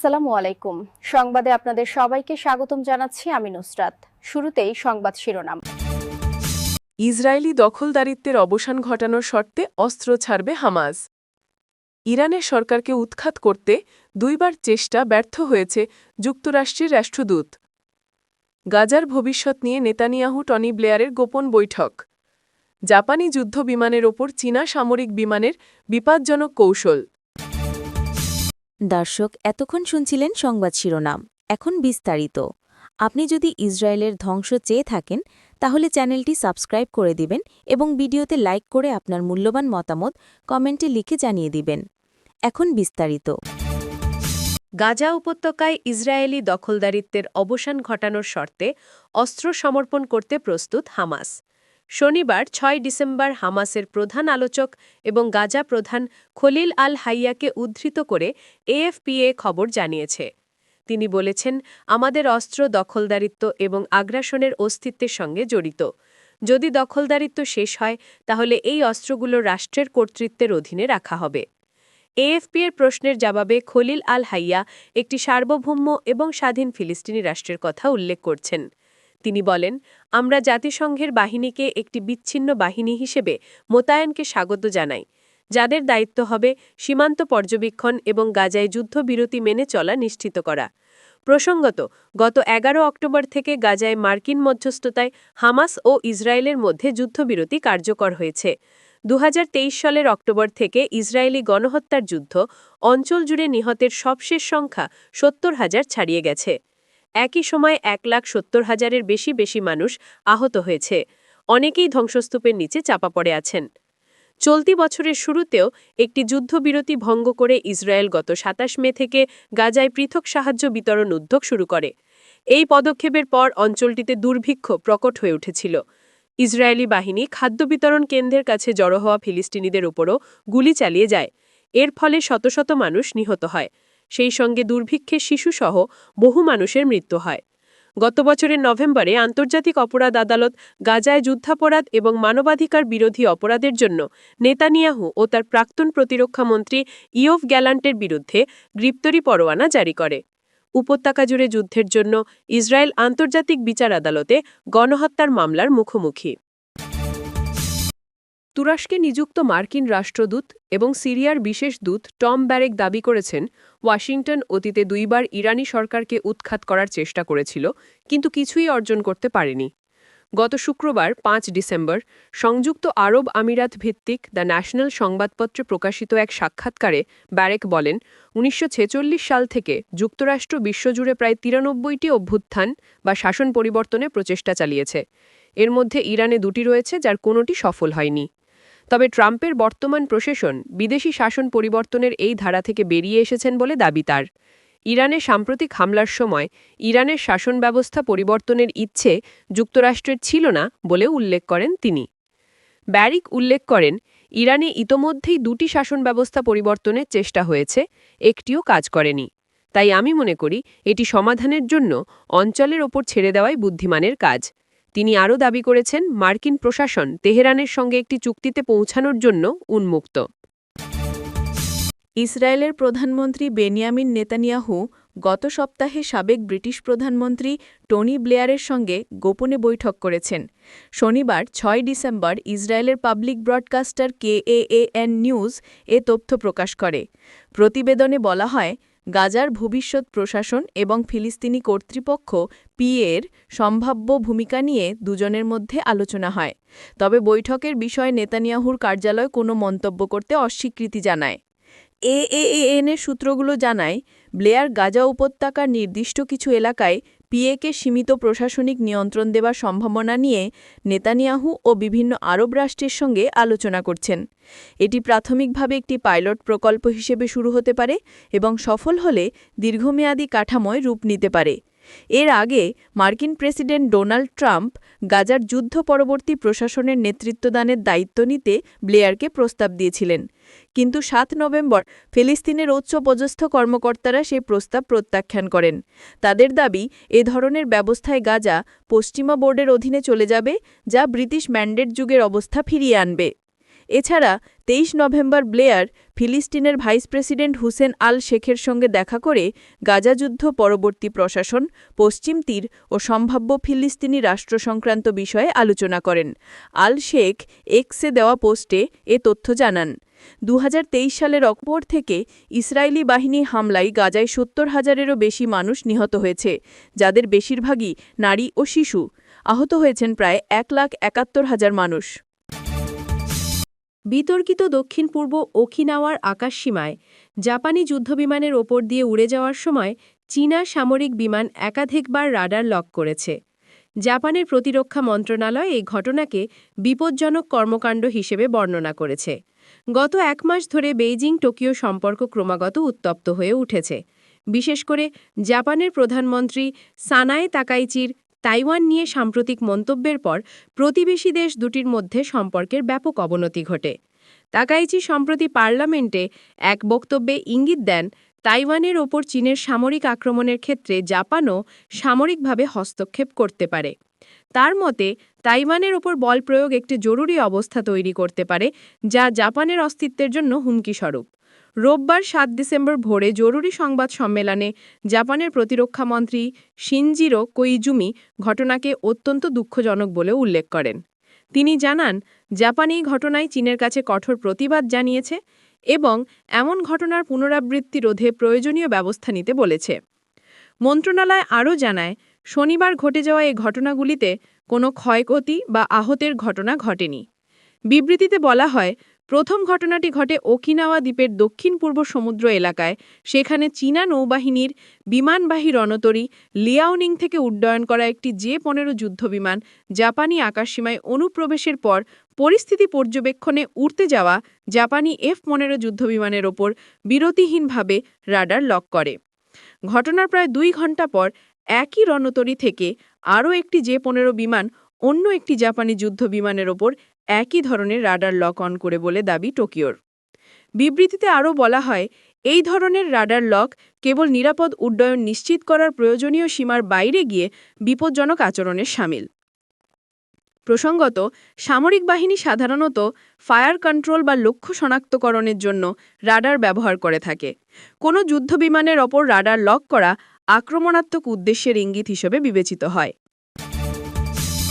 আসসালামু আলাইকুম। সংবাদে আপনাদের সবাইকে স্বাগতম জানাচ্ছি আমি নুসরাত। শুরুতেই সংবাদ শিরোনাম। ইসরায়েলি দখলদারিত্বের অবসান ঘটানোর শর্তে অস্ত্র ছাড়বে হামাজ ইরানের সরকারকে উৎখাত করতে দুইবার চেষ্টা ব্যর্থ হয়েছে যুক্তরাষ্ট্রের রাষ্ট্রদূত। গাজার ভবিষ্যৎ নিয়ে নেতানিয়াহু টনি ব্লেয়ারের গোপন বৈঠক। জাপানি যুদ্ধ বিমানের ওপর চীনা সামরিক বিমানের বিপজ্জনক কৌশল। দর্শক, এতক্ষণ শুনছিলেন সংবাদ শিরোনাম। এখন বিস্তারিত। আপনি যদি ইসরায়েলের ধ্বংস চেয়ে থাকেন, তাহলে চ্যানেলটি সাবস্ক্রাইব করে দিবেন এবং ভিডিওতে লাইক করে আপনার মূল্যবান মতামত কমেন্টে লিখে জানিয়ে দিবেন। এখন বিস্তারিত। গাজা উপত্যকায় ইসরায়েলি দখলদারিত্বের অবসান ঘটানোর শর্তে অস্ত্র সমর্পণ করতে প্রস্তুত হামাস। শনিবার ছয় ডিসেম্বর হামাসের প্রধান আলোচক এবং গাজা প্রধান খলিল আল হাইয়াকে উদ্ধৃত করে এএফপিএ খবর জানিয়েছে। তিনি বলেছেন, আমাদের অস্ত্র দখলদারিত্ব এবং আগ্রাসনের অস্তিত্বের সঙ্গে জড়িত। যদি দখলদারিত্ব শেষ হয়, তাহলে এই অস্ত্রগুলো রাষ্ট্রের কর্তৃত্বের অধীনে রাখা হবে। এএফপি এর প্রশ্নের জবাবে খলিল আল হাইয়া একটি সার্বভৌম এবং স্বাধীন ফিলিস্তিনি রাষ্ট্রের কথা উল্লেখ করছেন। তিনি বলেন, আমরা জাতিসংঘের বাহিনীকে একটি বিচ্ছিন্ন বাহিনী হিসেবে মোতায়েনকে স্বাগত জানাই, যাদের দায়িত্ব হবে সীমান্ত পর্যবেক্ষণ এবং গাজায় যুদ্ধবিরতি মেনে চলা নিশ্চিত করা। প্রসঙ্গত, গত এগারো অক্টোবর থেকে গাজায় মার্কিন মধ্যস্থতায় হামাস ও ইসরায়েলের মধ্যে যুদ্ধবিরতি কার্যকর হয়েছে। দু হাজার তেইশ সালের অক্টোবর থেকে ইসরায়েলি গণহত্যার যুদ্ধ অঞ্চল জুড়ে নিহতের সবশেষ সংখ্যা সত্তর হাজার ছাড়িয়ে গেছে। একই সময় এক লাখ সত্তর হাজারের বেশি বেশি মানুষ আহত হয়েছে। অনেকেই ধ্বংসস্তূপের নিচে চাপা পড়ে আছেন। চলতি বছরের শুরুতেও একটি যুদ্ধবিরতি ভঙ্গ করে ইসরায়েল গত সাতাশ মে থেকে গাজায় পৃথক সাহায্য বিতরণ উদ্যোগ শুরু করে। এই পদক্ষেপের পর অঞ্চলটিতে দুর্ভিক্ষ প্রকট হয়ে উঠেছিল। ইসরায়েলি বাহিনী খাদ্য বিতরণ কেন্দ্রের কাছে জড়ো হওয়া ফিলিস্তিনিদের উপরও গুলি চালিয়ে যায়। এর ফলে শত শত মানুষ নিহত হয়। সেই সঙ্গে দুর্ভিক্ষে শিশুসহ বহু মানুষের মৃত্যু হয়। গত বছরের নভেম্বরে আন্তর্জাতিক অপরাধ আদালত গাজায় যুদ্ধাপরাধ এবং মানবাধিকার বিরোধী অপরাধের জন্য নেতানিয়াহু ও তার প্রাক্তন প্রতিরক্ষামন্ত্রী ইয়ফ গ্যালান্টের বিরুদ্ধে গ্রেপ্তারি পরোয়ানা জারি করে। উপত্যকা জুড়ে যুদ্ধের জন্য ইসরায়েল আন্তর্জাতিক বিচার আদালতে গণহত্যার মামলার মুখোমুখি। তুরস্কে নিযুক্ত মার্কিন রাষ্ট্রদূত এবং সিরিয়ার বিশেষ দূত টম ব্যারেক দাবি করেছেন, ওয়াশিংটন অতীতে দুইবার ইরানি সরকারকে উৎখাত করার চেষ্টা করেছিল, কিন্তু কিছুই অর্জন করতে পারেনি। গত শুক্রবার, পাঁচ ডিসেম্বর, সংযুক্ত আরব আমিরাত ভিত্তিক দ্য ন্যাশনাল সংবাদপত্রে প্রকাশিত এক সাক্ষাৎকারে ব্যারেক বলেন, উনিশশো ছেচল্লিশ সাল থেকে যুক্তরাষ্ট্র বিশ্বজুড়ে প্রায় তিরানব্বইটি অভ্যুত্থান বা শাসন পরিবর্তনে প্রচেষ্টা চালিয়েছে। এর মধ্যে ইরানে দুটি রয়েছে, যার কোনোটি সফল হয়নি। তবে ট্রাম্পের বর্তমান প্রশাসন বিদেশি শাসন পরিবর্তনের এই ধারা থেকে বেরিয়ে এসেছেন বলে দাবি তার। ইরানে সাম্প্রতিক হামলার সময় ইরানের শাসন ব্যবস্থা পরিবর্তনের ইচ্ছে যুক্তরাষ্ট্রের ছিল না বলে উল্লেখ করেন তিনি। ব্যারিক উল্লেখ করেন, ইরানে ইতোমধ্যেই দুটি শাসন ব্যবস্থা পরিবর্তনের চেষ্টা হয়েছে, একটিও কাজ করেনি। তাই আমি মনে করি এটি সমাধানের জন্য অঞ্চলের ওপর ছেড়ে দেওয়াই বুদ্ধিমানের কাজ। তিনি আরও দাবি করেছেন, মার্কিন প্রশাসন তেহরানের সঙ্গে একটি চুক্তিতে পৌঁছানোর জন্য উন্মুক্ত। ইসরায়েলের প্রধানমন্ত্রী বেনিয়ামিন নেতানিয়াহু গত সপ্তাহে সাবেক ব্রিটিশ প্রধানমন্ত্রী টনি ব্লেয়ারের সঙ্গে গোপনে বৈঠক করেছেন। শনিবার, ছয় ডিসেম্বর, ইসরায়েলের পাবলিক ব্রডকাস্টার কেএএএন নিউজ এ তথ্য প্রকাশ করে। প্রতিবেদনে বলা হয় গাজার ভবিষ্যৎ প্রশাসন এবং ফিলিস্তিনি কর্তৃপক্ষ পিএর সম্ভাব্য ভূমিকা নিয়ে দুজনের মধ্যে আলোচনা হয়। তবে বৈঠকের বিষয়ে নেতানিয়াহুর কার্যালয় কোনো মন্তব্য করতে অস্বীকৃতি জানায়। এএএএনের সূত্রগুলো জানায়, ব্লেয়ার গাজা উপত্যকার নির্দিষ্ট কিছু এলাকায় পিএকে সীমিত প্রশাসনিক নিয়ন্ত্রণ দেওয়ার সম্ভাবনা নিয়ে নেতানিয়াহু ও বিভিন্ন আরব রাষ্ট্রের সঙ্গে আলোচনা করছেন। এটি প্রাথমিকভাবে একটি পাইলট প্রকল্প হিসেবে শুরু হতে পারে এবং সফল হলে দীর্ঘমেয়াদী কাঠামোয় রূপ নিতে পারে। এর আগে মার্কিন প্রেসিডেন্ট ডোনাল্ড ট্রাম্প গাজার যুদ্ধ পরবর্তী প্রশাসনের নেতৃত্বদানের দায়িত্ব নিতে ব্লেয়ারকে প্রস্তাব দিয়েছিলেন। কিন্তু সাত নভেম্বর ফিলিস্তিনের উচ্চপদস্থ কর্মকর্তারা সেই প্রস্তাব প্রত্যাখ্যান করেন। তাদের দাবি, এ ধরনের ব্যবস্থায় গাজা পশ্চিমা বোর্ডের অধীনে চলে যাবে, যা ব্রিটিশ ম্যান্ডেট যুগের অবস্থা ফিরিয়ে আনবে। এছাড়া তেইশ নভেম্বর ব্লেয়ার ফিলিস্তিনের ভাইস প্রেসিডেন্ট হুসেন আল শেখের সঙ্গে দেখা করে গাজা যুদ্ধ পরবর্তী প্রশাসন, পশ্চিম তীর ও সম্ভাব্য ফিলিস্তিনি রাষ্ট্র সংক্রান্ত বিষয়ে আলোচনা করেন। আল শেখ এক্সে দেওয়া পোস্টে এ তথ্য জানান দু হাজার তেইশ সালের অক্টোবর থেকে ইসরায়েলি বাহিনী হামলায় গাজায় সত্তর হাজারেরও বেশি মানুষ নিহত হয়েছে, যাদের বেশিরভাগই নারী ও শিশু। আহত হয়েছেন প্রায় এক লাখ একাত্তর হাজার মানুষ। বিতর্কিত দক্ষিণ পূর্ব ওকিনাওয়ার আকাশসীমায় জাপানি যুদ্ধবিমানের ওপর দিয়ে উড়ে যাওয়ার সময় চীনা সামরিক বিমান একাধিকবার রাডার লক করেছে। জাপানের প্রতিরক্ষা মন্ত্রণালয় এই ঘটনাকে বিপজ্জনক কর্মকাণ্ড হিসেবে বর্ণনা করেছে। গত এক মাস ধরে বেইজিং টোকিও সম্পর্ক ক্রমাগত উত্তপ্ত হয়ে উঠেছে। বিশেষ করে জাপানের প্রধানমন্ত্রী সানায় তাকাইচির তাইওয়ান নিয়ে সাম্প্রতিক মন্তব্যের পর প্রতিবেশী দেশ দুটির মধ্যে সম্পর্কের ব্যাপক অবনতি ঘটে। তাকাইচি সম্প্রতি পার্লামেন্টে এক বক্তব্যে ইঙ্গিত দেন, তাইওয়ানের ওপর চীনের সামরিক আক্রমণের ক্ষেত্রে জাপানও সামরিকভাবে হস্তক্ষেপ করতে পারে। তার মতে, তাইওয়ানের ওপর বল প্রয়োগ একটি জরুরি অবস্থা তৈরি করতে পারে, যা জাপানের অস্তিত্বের জন্য হুমকিস্বরূপ। রোববার সাত ডিসেম্বর ভোরে জরুরি সংবাদ সম্মেলনে জাপানের প্রতিরক্ষামন্ত্রী শিনজিরো কোইজুমি ঘটনাকে অত্যন্ত দুঃখজনক বলে উল্লেখ করেন। তিনি জানান, জাপান এই ঘটনায় চীনের কাছে কঠোর প্রতিবাদ জানিয়েছে এবং এমন ঘটনার পুনরাবৃত্তি রোধে প্রয়োজনীয় ব্যবস্থা নিতে বলেছে। মন্ত্রণালয় আরও জানায়, শনিবার ঘটে যাওয়া এই ঘটনাগুলিতে কোনো ক্ষয়ক্ষতি বা আহতের ঘটনা ঘটেনি। বিবৃতিতে বলা হয় প্রথম ঘটনাটি ঘটে ওকিনাওয়া দ্বীপের দক্ষিণ পূর্ব সমুদ্র এলাকায়। সেখানে চীনা নৌবাহিনীর বিমানবাহী রণতরী লিয়াওনিং থেকে উড্ডয়ন করা একটি জে পনেরো যুদ্ধবিমান জাপানি আকাশসীমায় অনুপ্রবেশের পর পরিস্থিতি পর্যবেক্ষণে উড়তে যাওয়া জাপানি এফ পনেরো যুদ্ধবিমানের ওপর বিরতিহীনভাবে রাডার লক করে। ঘটনার প্রায় দুই ঘণ্টা পর একই রণতরী থেকে আরও একটি জে পনেরো বিমান অন্য একটি জাপানি যুদ্ধ বিমানের ওপর একই ধরনের রাডার লক অন করে বলে দাবি টোকিওর। বিবৃতিতে আরও বলা হয়, এই ধরনের রাডার লক কেবল নিরাপদ উড্ডয়ন নিশ্চিত করার প্রয়োজনীয় সীমার বাইরে গিয়ে বিপজ্জনক আচরণের সামিল। প্রসঙ্গত, সামরিক বাহিনী সাধারণত ফায়ার কন্ট্রোল বা লক্ষ্য শনাক্তকরণের জন্য রাডার ব্যবহার করে থাকে। কোনো যুদ্ধবিমানের ওপর রাডার লক করা আক্রমণাত্মক উদ্দেশ্যের ইঙ্গিত হিসেবে বিবেচিত হয়।